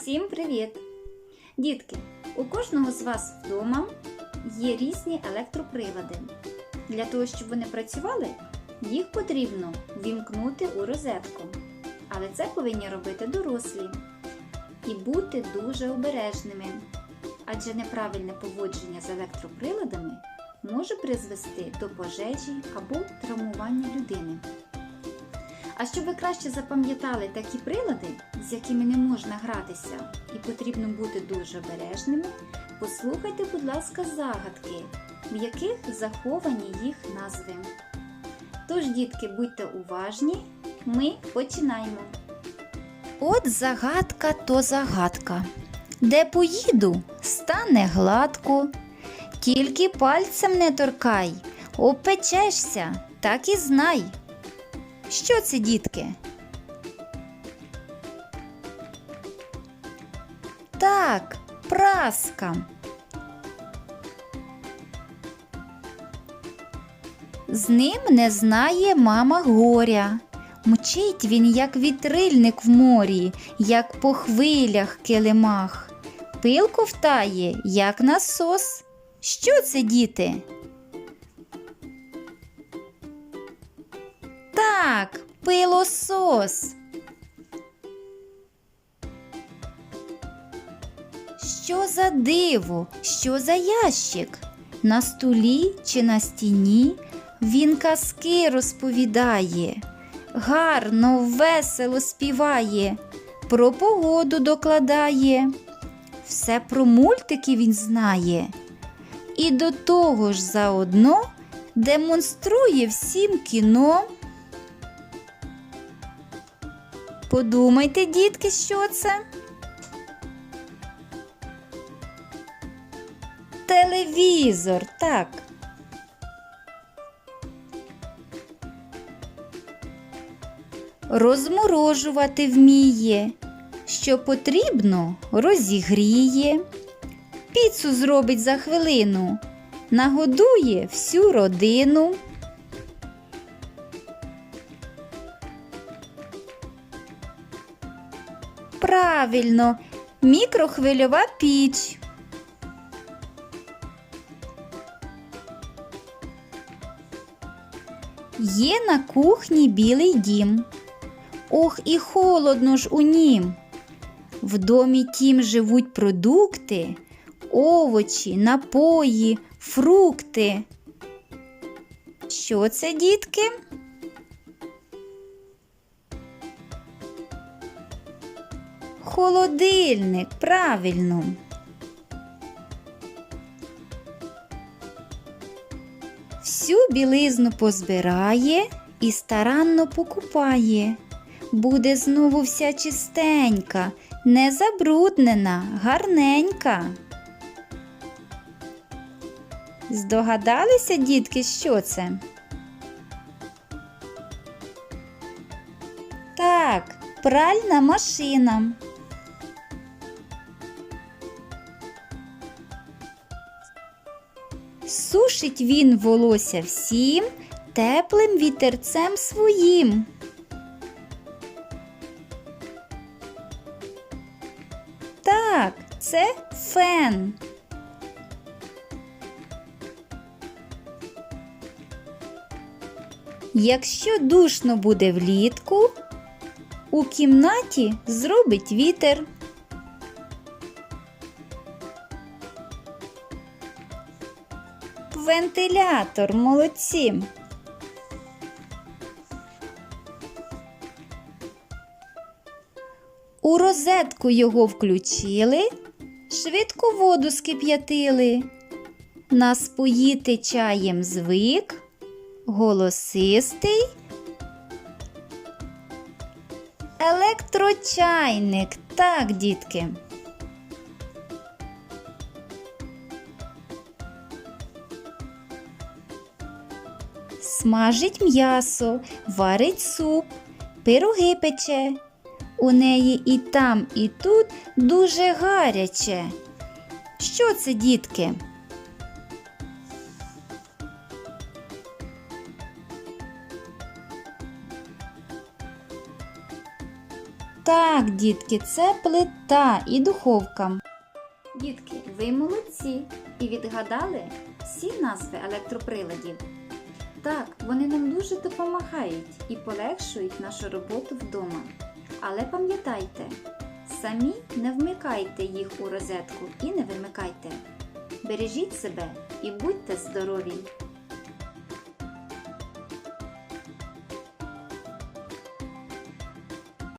Усім привіт! Дітки, у кожного з вас вдома є різні електроприлади. Для того, щоб вони працювали, їх потрібно вімкнути у розетку. Але це повинні робити дорослі і бути дуже обережними, адже неправильне поводження з електроприладами може призвести до пожежі або травмування людини. А щоб ви краще запам'ятали такі прилади, з якими не можна гратися, і потрібно бути дуже обережними, послухайте, будь ласка, загадки, в яких заховані їх назви. Тож, дітки, будьте уважні, ми починаємо. От загадка то загадка. Де поїду, стане гладко. Тільки пальцем не торкай, опечешся, так і знай. Що це, дітки? Так, праска. З ним не знає мама горя. Мчить він, як вітрильник в морі, як по хвилях килимах. Пил ковтає, як насос. Що це, діти? Так, пилосос. Що за диво, що за ящик? На столі чи на стіні він казки розповідає, гарно, весело співає, про погоду докладає. Все про мультики він знає. І до того ж заодно демонструє всім кіно. Подумайте, дітки, що це? Телевізор, так. Розморожувати вміє. Що потрібно, розігріє. Піцу зробить за хвилину, нагодує всю родину. Правильно, мікрохвильова піч. Є на кухні білий дім. Ох, і холодно ж у нім. В домі тім живуть продукти, овочі, напої, фрукти. Що це, дітки? Холодильник, правильно. Всю білизну позбирає і старанно покупає. Буде знову вся чистенька, не забруднена, гарненька. Здогадалися, дітки, що це? Так, пральна машина. Сушить він волосся всім теплим вітерцем своїм. Так, це фен. Якщо душно буде влітку, у кімнаті зробить вітер. Вентилятор, молодці. У розетку його включили, швидко воду скип'ятили. Нас поїти чаєм звик, голосистий. Електрочайник. Так, дітки. Смажить м'ясо, варить суп, пироги пече. У неї і там, і тут дуже гаряче. Що це, дітки? Так, дітки, це плита і духовка. Дітки, ви молодці і відгадали всі назви електроприладів. Так, вони нам дуже допомагають і полегшують нашу роботу вдома. Але пам'ятайте, самі не вмикайте їх у розетку і не вимикайте. Бережіть себе і будьте здорові!